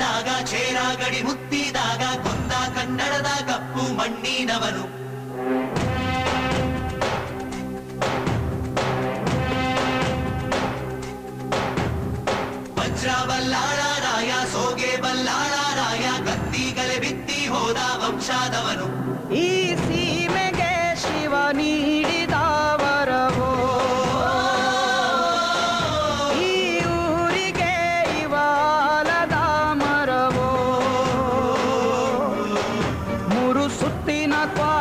ಹುಟ್ಟಿದಾಗ ಚೇರಾಗಡಿ ಮುತ್ತಿದಾಗ ಕೊಂದ ಕನ್ನಡದ ಕಪ್ಪು ಮಣ್ಣಿನವನು ವಜ್ರ ಬಲ್ಲಾಳ ರಾಯ ಸೋಗೆ ಬಲ್ಲಾಳ ರಾಯ ಗತ್ತಿಗಲೆ ಬಿತ್ತಿ ಹೋದ ವಂಶಾದವನು ಈ ಸೀಮೆಗೆ ಶಿವನಿ 我。